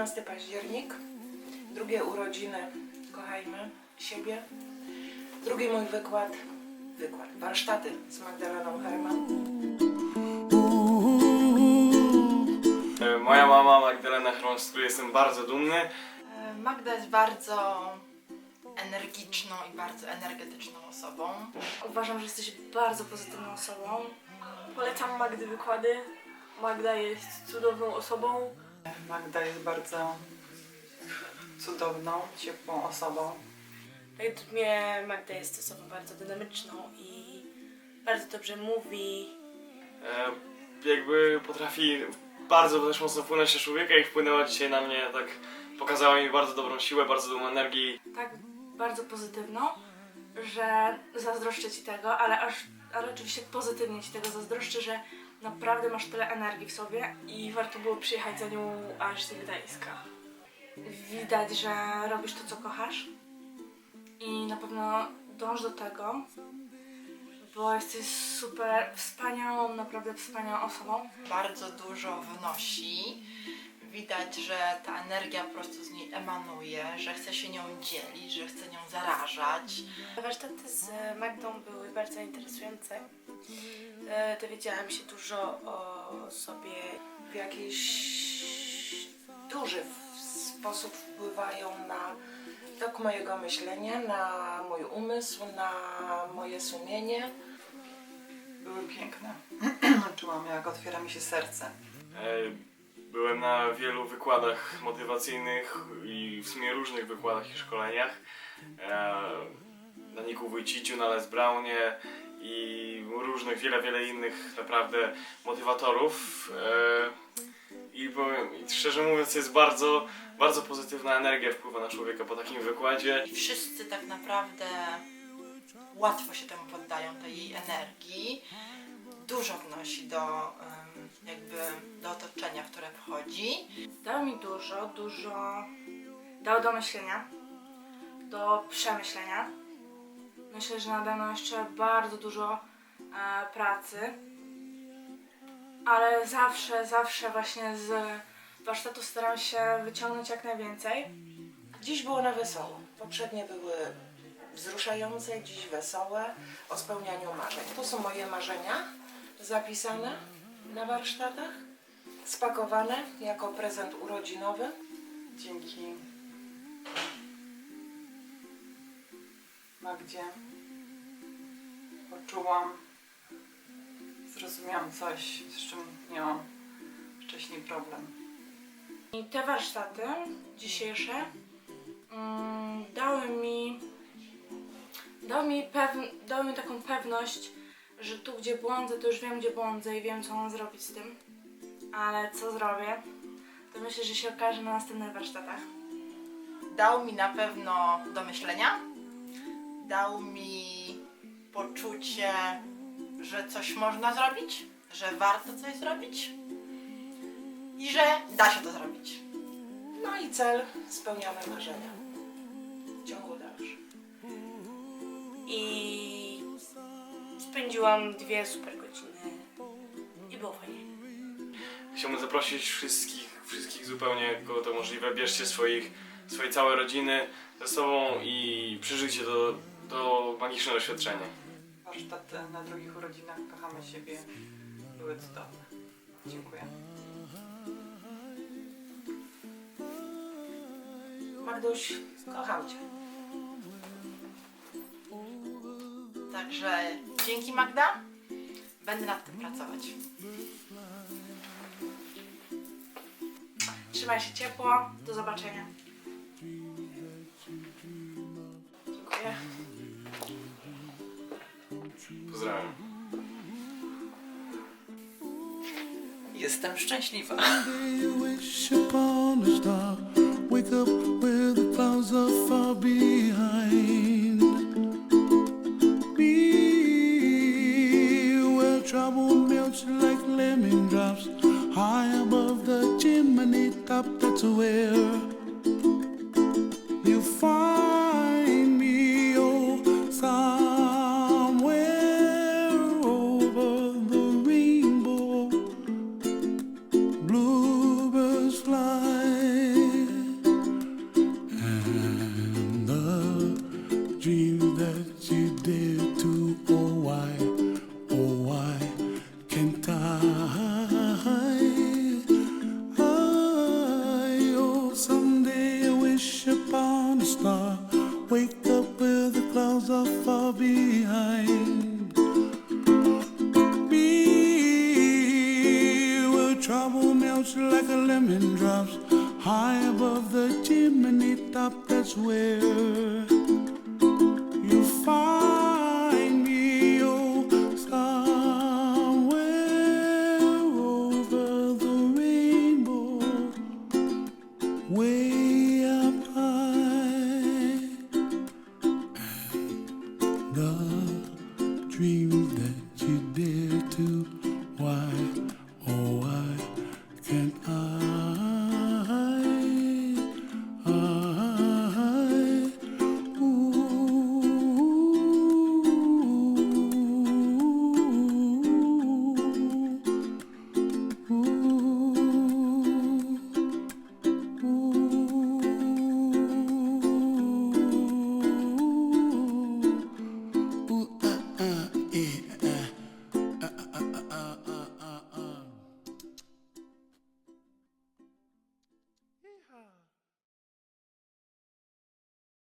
15 październik, drugie urodziny, kochajmy siebie, drugi mój wykład, wykład, warsztaty z Magdaleną Herman. E, Moja mama Magdalena Chron, z której jestem bardzo dumny. E, Magda jest bardzo energiczną i bardzo energetyczną osobą. Uważam, że jesteś bardzo pozytywną osobą. Polecam Magdy wykłady. Magda jest cudowną osobą. Magda jest bardzo cudowną, ciepłą osobą. Według mnie Magda jest osobą bardzo dynamiczną i bardzo dobrze mówi. E, Jakby potrafi bardzo też mocno wpłynąć na człowieka i wpłynęła dzisiaj na mnie, tak pokazała mi bardzo dobrą siłę, bardzo dużo energii. Tak bardzo pozytywną, że zazdroszczę Ci tego, ale aż, ale oczywiście pozytywnie Ci tego zazdroszczę, że naprawdę masz tyle energii w sobie. I warto było przyjechać za nią aż z Gdańska. Widać, że robisz to, co kochasz i na pewno dąż do tego, bo jesteś super wspaniałą, naprawdę wspaniałą osobą. Bardzo dużo wnosi. Widać, że ta energia po prostu z niej emanuje, że chce się nią dzielić, że chce nią zarażać. Warsztaty z Magdą były bardzo interesujące. E, Dowiedziałam się dużo o sobie. w jakiś duży sposób wpływają na tok mojego myślenia, na mój umysł, na moje sumienie. Były piękne. Czułam, jak otwiera mi się serce. E, Byłem na wielu wykładach motywacyjnych i w sumie różnych wykładach i szkoleniach. E, Na Niku Wójciciu, na Les Brownie i różnych, wiele, wiele innych naprawdę motywatorów. E, I powiem, szczerze mówiąc, jest bardzo, bardzo pozytywna energia wpływa na człowieka po takim wykładzie. I wszyscy tak naprawdę łatwo się temu poddają, tej energii. Dużo wnosi do em, jakby do otoczenia, w które wchodzi. Dał mi dużo, dużo. Dał do myślenia, do przemyślenia. Myślę, że nade mną jeszcze bardzo dużo e, pracy, ale zawsze, zawsze właśnie z warsztatu staram się wyciągnąć jak najwięcej. Dziś było na wesoło. Poprzednie były wzruszające, dziś wesołe, o spełnianiu marzeń. To są moje marzenia zapisane na warsztatach, spakowane jako prezent urodzinowy. Dzięki Magdzie poczułam, zrozumiałam coś, z czym miałam wcześniej problem. I te warsztaty dzisiejsze mm, dały mi dały mi, dały mi taką pewność, że tu gdzie błądzę, to już wiem gdzie błądzę i wiem co mam zrobić z tym. Ale co zrobię, to myślę, że się okaże na następnych warsztatach. Dał mi na pewno do myślenia. Dał mi poczucie, że coś można zrobić, że warto coś zrobić i że da się to zrobić. No i cel spełniamy marzenia w ciągu dalszym. I spędziłam dwie super godziny i było fajnie. Chciałbym zaprosić wszystkich, wszystkich zupełnie, kogo to możliwe. Bierzcie swoich, swoje całe rodziny ze sobą i przeżyjcie to, to magiczne doświadczenie. Warsztaty na drugich urodzinach Kochamy siebie były cudowne. Dziękuję. Magduś, kocham Cię. Także dzięki Magda. Będę nad tym pracować. Trzymaj się ciepło, do zobaczenia. Dziękuję. Pozdrawiam. Jestem szczęśliwa. Wake up where the clouds are far behind. High above the chimney top. That's where morning star. Wake up where the clouds are far behind. Be where trouble melts like a lemon drops high above the chimney top. That's where. Why?